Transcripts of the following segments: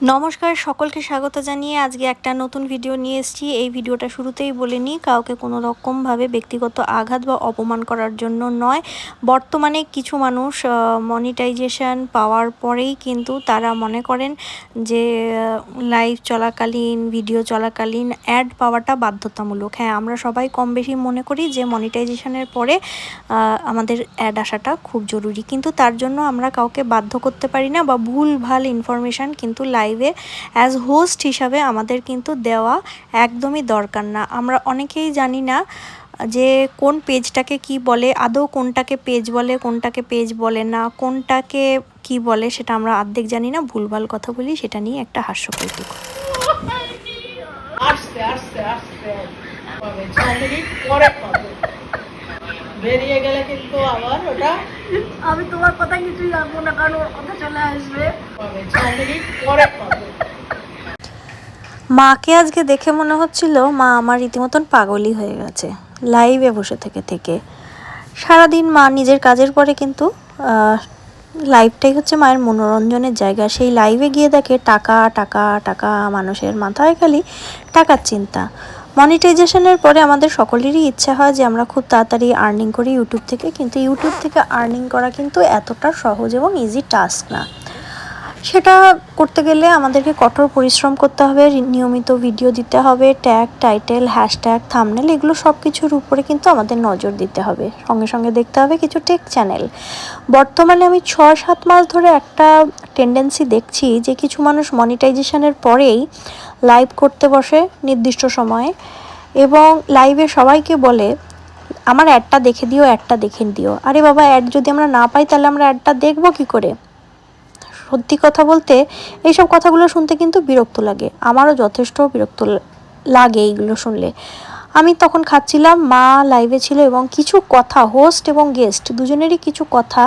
নমস্কার, সকলকে স্বাগত জানিয়ে আজকে একটা নতুন ভিডিও নিয়ে এসেছি। এই ভিডিওটা শুরুতেই বলে নিই, কাউকে কোনো রকমভাবে ব্যক্তিগত আঘাত বা অপমান করার জন্য নয়। বর্তমানে কিছু মানুষ মনিটাইজেশন পাওয়ার পরেই কিন্তু তারা মনে করেন যে লাইভ চলাকালীন ভিডিও চলাকালীন অ্যাড পাওয়াটা বাধ্যতামূলক। হ্যাঁ আমরা সবাই কম বেশি মনে করি যে মনিটাইজেশনের পরে আমাদের অ্যাড আসাটা খুব জরুরি। কিন্তু তার জন্য আমরা কাউকে বাধ্য করতে পারি না বা ভুল ভালো ইনফরমেশান কিন্তু লাইভ লাইভে অ্যাজ হোস্ট হিসাবে আমাদের কিন্তু দেওয়া একদমই দরকার না আমরা অনেকেই জানি না যে কোন পেজটাকে কি বলে আদৌ কোনটাকে পেজ বলে কোনটাকে পেজ বলে না কোনটাকে কি বলে সেটা আমরা আর্ধেক জানি না ভুলভাল কথা বলি সেটা নিয়ে একটা হাস্যকৌতুক আসতে আসতে আসতে বেরিয়ে গেলে কিন্তু আবার ওটা আমি তোমার কথা কিছুই না কারণ ওর কথা চলে আসবে। পরে পাবে মাকে আজকে দেখে মনে হচ্ছিল মা আমার রীতিমতন পাগলই হয়ে গেছে লাইভে বসে থেকে থেকে। সারাদিন মা নিজের কাজের পরে কিন্তু লাইভটাই হচ্ছে মায়ের মনোরঞ্জনের জায়গা। সেই লাইভে গিয়ে দেখে টাকা টাকা টাকা মানুষের মাথায় খালি টাকার চিন্তা। মনিটাইজেশনের পরে আমাদের সকলেরই ইচ্ছা হয় যে আমরা খুব তাড়াতাড়ি আর্নিং করি ইউটিউব থেকে, কিন্তু ইউটিউব থেকে আর্নিং করা কিন্তু এতটা সহজ এবং ইজি টাস্ক না। সেটা করতে গেলে আমাদেরকে কঠোর পরিশ্রম করতে হবে, নিয়মিত ভিডিও দিতে হবে ট্যাগ টাইটেল হ্যাশট্যাগ থামনেল এগুলো সব কিছুর উপরে কিন্তু আমাদের নজর দিতে হবে। সঙ্গে সঙ্গে দেখতে হবে কিছু টেক চ্যানেল বর্তমানে আমি ছয় সাত মাস ধরে একটা টেন্ডেন্সি দেখছি যে কিছু মানুষ মনিটাইজেশনের পরেই লাইভ করতে বসে নির্দিষ্ট সময়ে এবং লাইভে সবাইকে বলে, আমার অ্যাডটা দেখে দিও অ্যাডটা দেখে দিও। আরে বাবা অ্যাড যদি আমরা না পাই, তাহলে আমরা অ্যাডটা দেখব কী করে? সত্যি কথা বলতে, এইসব কথাগুলো শুনতে কিন্তু বিরক্ত লাগে। আমারও যথেষ্ট বিরক্ত লাগে এইগুলো শুনলে। আমি তখন খাচ্ছিলাম, মা লাইভে ছিল এবং কিছু কথা হোস্ট এবং গেস্ট দুজনেরই কিছু কথা,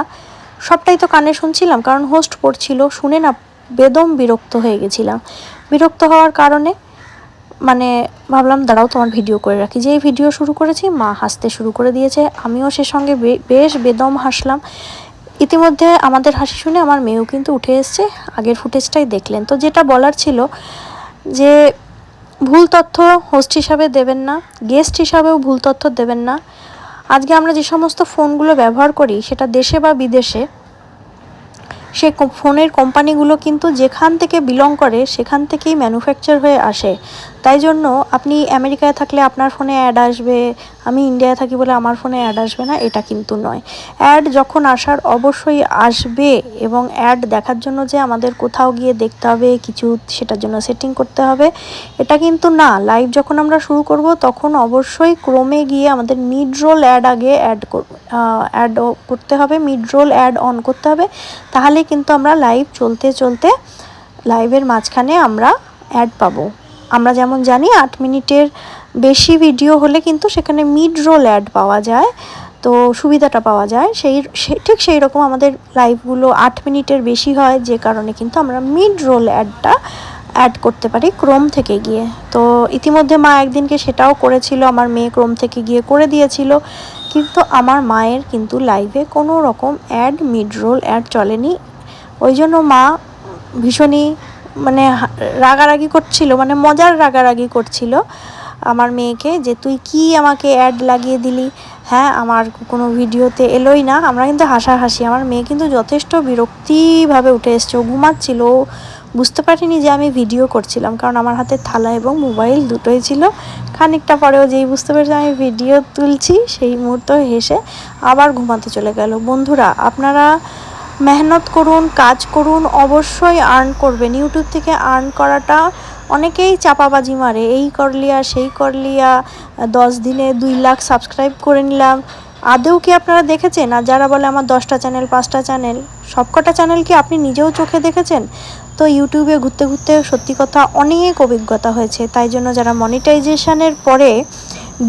সবটাই তো কানে শুনছিলাম কারণ হোস্ট পড়ছিল, শুনে না বেদম বিরক্ত হয়ে গেছিলাম। বিরক্ত হওয়ার কারণে মানে ভাবলাম, দাঁড়াও, তোমার ভিডিও করে রাখি। যেই ভিডিও শুরু করেছি, মা হাসতে শুরু করে দিয়েছে। আমিও সে সঙ্গে বেশ বেদম হাসলাম। ইতিমধ্যে আমাদের হাসি শুনে আমার মেয়েও কিন্তু উঠে এসছে, আগের ফুটেজটাই দেখলেন। তো যেটা বলার ছিল যে ভুল তথ্য হোস্ট হিসাবে দেবেন না গেস্ট হিসাবেও ভুল তথ্য দেবেন না। আজকে আমরা যে সমস্ত ফোনগুলো ব্যবহার করি, সেটা দেশে বা বিদেশে সে ফোনের কোম্পানিগুলো কিন্তু যেখান থেকে বিলং করে, সেখান থেকেই ম্যানুফ্যাকচার হয়ে আসে। তাই জন্য আপনি আমেরিকায় থাকলে আপনার ফোনে অ্যাড আসবে, আমি ইন্ডিয়ায় থাকি বলে আমার ফোনে অ্যাড আসবে না, এটা কিন্তু নয়। অ্যাড যখন আসার অবশ্যই আসবে এবং অ্যাড দেখার জন্য যে আমাদের কোথাও গিয়ে দেখতে হবে, কিছু সেটার জন্য সেটিং করতে হবে, এটা কিন্তু না। লাইভ যখন আমরা শুরু করব, তখন অবশ্যই ক্রমে গিয়ে আমাদের মিড রোল অ্যাড আগে অ্যাড অ্যাড করতে হবে মিড রোল অ্যাড অন করতে হবে। তাহলে কিন্তু আমরা লাইভ চলতে চলতে লাইভের মাঝখানে আমরা অ্যাড পাবো। আমরা যেমন জানি আট মিনিটের বেশি ভিডিও হলে কিন্তু সেখানে মিড রোল অ্যাড পাওয়া যায়। তো সুবিধাটা পাওয়া যায়। সেই ঠিক সেই রকম আমাদের লাইভগুলো আট মিনিটের বেশি হয়, যে কারণে কিন্তু আমরা মিড রোল অ্যাডটা অ্যাড করতে পারি ক্রোম থেকে গিয়ে। তো ইতিমধ্যে মা একদিনকে সেটাও করেছিল, আমার মেয়ে ক্রোম থেকে গিয়ে করে দিয়েছিল। কিন্তু আমার মায়ের কিন্তু লাইভে কোনো রকম অ্যাড মিড রোল অ্যাড চলেনি। ওই জন্য মা ভীষণই মানে রাগারাগি করছিল মানে মজার রাগারাগি করছিল আমার মেয়েকে যে তুই কি আমাকে অ্যাড লাগিয়ে দিলি? হ্যাঁ আমার কোনো ভিডিওতে এলোই না। আমরা কিন্তু হাসাহাসি। আমার মেয়ে কিন্তু যথেষ্ট বিরক্তিভাবে উঠে এসছে। ও ঘুমাচ্ছিল। বুঝতে পারিনি যে আমি ভিডিও করছিলাম। কারণ আমার হাতে থালা এবং মোবাইল দুটোই ছিল। খানিকটা পরেও যেই বুঝতে পেরেছি আমি ভিডিও তুলছি, সেই মুহূর্তে হেসে আবার ঘুমাতে চলে গেল। বন্ধুরা, আপনারা মেহনত করুন, কাজ করুন, অবশ্যই আর্ন করবেন। ইউটিউব থেকে আর্ন করাটা অনেকেই চাপাবাজি মারে। এই করলিয়া, সেই করলিয়া, দশ দিনে দুই লাখ সাবস্ক্রাইব করে নিলাম। আদৌ কি আপনারা দেখেছেন? আর যারা বলে আমার দশটা চ্যানেল পাঁচটা চ্যানেল সবকটা চ্যানেল কি আপনি নিজেও চোখে দেখেছেন? তো ইউটিউবে ঘুরতে ঘুরতে সত্যি কথা অনেক অভিজ্ঞতা হয়েছে। তাই জন্য যারা মনিটাইজেশনের পরে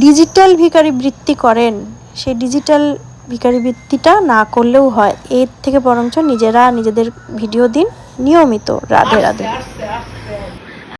ডিজিটাল ভিকারি বৃত্তি করেন, সেই ডিজিটাল ভিকারি বৃত্তিটা না করলেও হয়। এর থেকে বরঞ্চ নিজেরা নিজেদের ভিডিও দিন, নিয়মিত, রাধে রাধে।